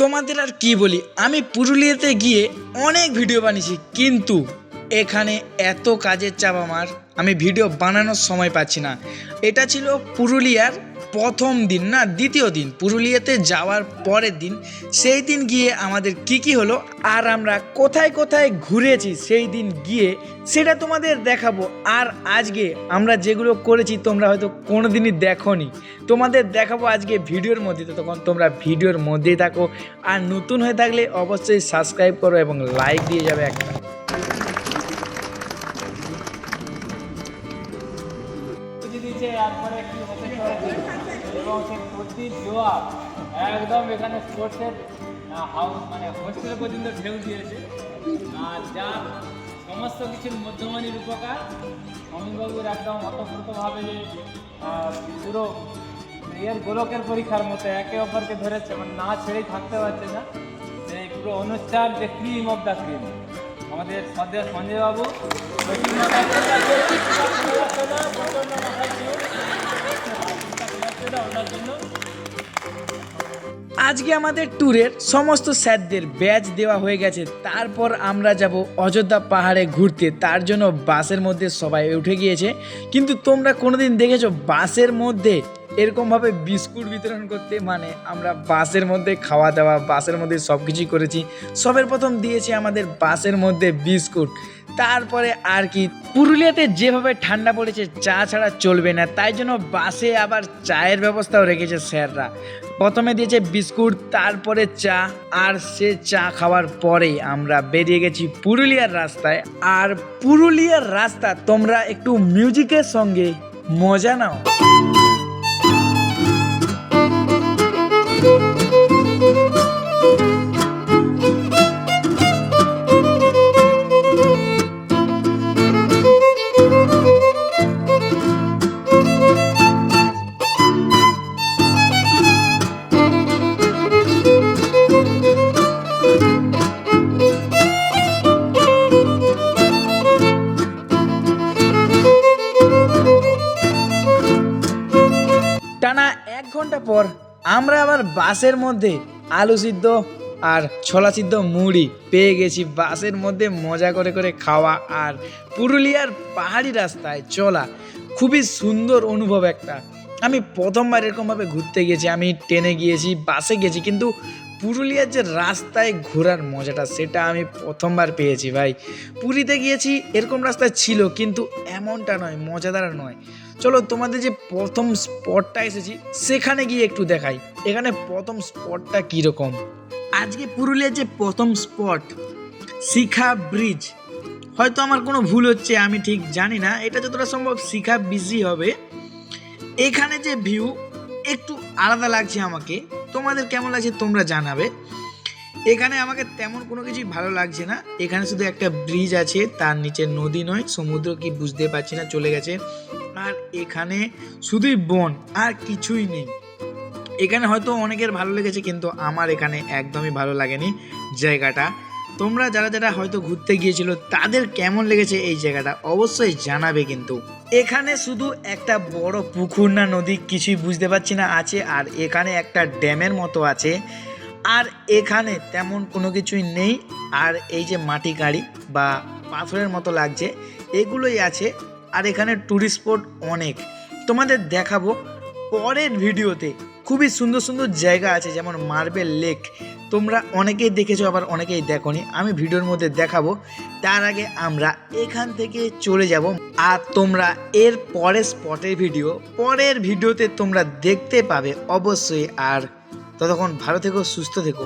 তোমাদের আর কি বলি? আমি পুরুলিয়াতে গিয়ে অনেক ভিডিও বানিয়েছি, কিন্তু এখানে এত কাজের চাপ আমার। আমি ভিডিও বানানোর সময় পাচ্ছি না। এটা ছিল পুরুলিয়ার প্রথম দিন না, দ্বিতীয় দিন, পুরুলিয়াতে যাওয়ার পরের দিন, সেই দিন গিয়ে আমাদের কি কি হলো আর আমরা কোথায় কোথায় ঘুরেছি সেই দিন গিয়ে সেটা তোমাদের দেখাবো। আর আজকে আমরা যেগুলো করেছি তোমরা হয়তো কোনো কোনোদিনই দেখোনি। তোমাদের দেখাবো আজকে ভিডিওর মধ্যে, তো তখন তোমরা ভিডিওর মধ্যেই থাকো। আর নতুন হয়ে থাকলে অবশ্যই সাবস্ক্রাইব করো এবং লাইক দিয়ে যাবে একটা। একবারে কি এবং সে প্রতি জোয়ার। একদম এখানে স্পোর্টসের হাউস মানে হোস্টেল পর্যন্ত ঢেউ দিয়েছে। আর যার সমস্ত কিছুর মধ্যমানির উপকার অমিতবাবুর একদম অতপ্রতভাবে যে পুরো এর গোলকের পরীক্ষার মতো একে অপরকে ধরেছে মানে না ছেড়েই থাকতে পারছে না। এই পুরো অনুষ্ঠান যে ক্রিম অফ দ্য ক্রিম আমাদের সন্দেহ সঞ্জয় বাবু ওনার জন্য আজকে আমাদের ট্যুরের সমস্ত স্যারদের ব্যাচ দেওয়া হয়ে গেছে। তারপর আমরা যাব অযোধ্যা পাহাড়ে ঘুরতে। তার জন্য বাসের মধ্যে সবাই উঠে গিয়েছে। কিন্তু তোমরা কোনোদিন দেখেছ বাসের মধ্যে এরকমভাবে বিস্কুট বিতরণ করতে? মানে আমরা বাসের মধ্যে খাওয়া দাওয়া, বাসের মধ্যে সব কিছুই করেছি। সবের প্রথম দিয়েছে আমাদের বাসের মধ্যে বিস্কুট। তারপরে আর কি, পুরুলিয়াতে যেভাবে ঠান্ডা পড়েছে, চা ছাড়া চলবে না, তাই জন্য বাসে আবার চায়ের ব্যবস্থাও রেখেছে স্যাররা। প্রথমে দিয়েছে বিস্কুট, তারপরে চা, আর সে চা খাওয়ার পরেই আমরা বেরিয়ে গেছি পুরুলিয়ার রাস্তায়। আর পুরুলিয়ার রাস্তা, তোমরা একটু মিউজিকের সঙ্গে মজা নাও। ঘণ্টা পর আমরা আবার বাসের মধ্যে আলু সিদ্ধ আর ছোলা সিদ্ধ মুড়ি পেয়ে গেছি। বাসের মধ্যে মজা করে করে খাওয়া আর পুরুলিয়ার পাহাড়ি রাস্তায় চলা খুবই সুন্দর অনুভব একটা। আমি প্রথমবার এরকমভাবে ঘুরতে গেছি। আমি ট্রেনে গিয়েছি, বাসে গেছি, কিন্তু পুরুলিয়ার যে রাস্তায় ঘোরার মজাটা, সেটা আমি প্রথমবার পেয়েছি ভাই। পুরীতে গিয়েছি, এরকম রাস্তায় ছিল, কিন্তু এমনটা নয়, মজাদার নয়। চলো তোমাদের যে প্রথম স্পটটা এসেছি, সেখানে গিয়ে একটু দেখাই। এখানে প্রথম স্পটটা কীরকম? আজকে পুরুলিয়ার যে প্রথম স্পট শিখা ব্রিজ হয়তো আমার কোনো ভুল হচ্ছে, আমি ঠিক জানি না, এটা যতটা সম্ভব শিখা ব্রিজই হবে। এখানে যে ভিউ একটু আলাদা লাগছে আমাকে। তোমাদের কেমন লাগছে তোমরা জানাবে। এখানে আমাকে তেমন কোনো কিছুই ভালো লাগছে না। এখানে শুধু একটা ব্রিজ আছে, তার নিচে নদী নয়, সমুদ্র কি বুঝতে পারছি না, চলে গেছে। আর এখানে শুধুই বন, আর কিছুই নেই। এখানে হয়তো অনেকের ভালো লেগেছে, কিন্তু আমার এখানে একদমই ভালো লাগেনি জায়গাটা। তোমরা যারা যারা হয়তো ঘুরতে গিয়েছিল, তাদের কেমন লেগেছে এই জায়গাটা অবশ্যই জানাবে কিন্তু। এখানে শুধু একটা বড় পুকুর না, নদী কিছুই বুঝতে পারছি না, আছে, আর এখানে একটা ড্যামের মতো আছে। আর এখানে তেমন কোনো কিছুই নেই। আর এই যে মাটি গাড়ি বা পাথরের মতো লাগছে, এগুলোই আছে। আর এখানে ট্যুরিস্ট স্পট অনেক। তোমাদের দেখাবো পরের ভিডিওতে। খুবই সুন্দর সুন্দর জায়গা আছে, যেমন মার্বেল লেক। তোমরা অনেকেই দেখেছ, আবার অনেকেই দেখোনি। আমি ভিডিওর মধ্যে দেখাবো। তার আগে আমরা এখান থেকে চলে যাব। আর তোমরা এর পরের স্পটের ভিডিও, পরের ভিডিওতে তোমরা দেখতে পাবে অবশ্যই। আর ততক্ষণ ভালো থেকো সুস্থ থেকো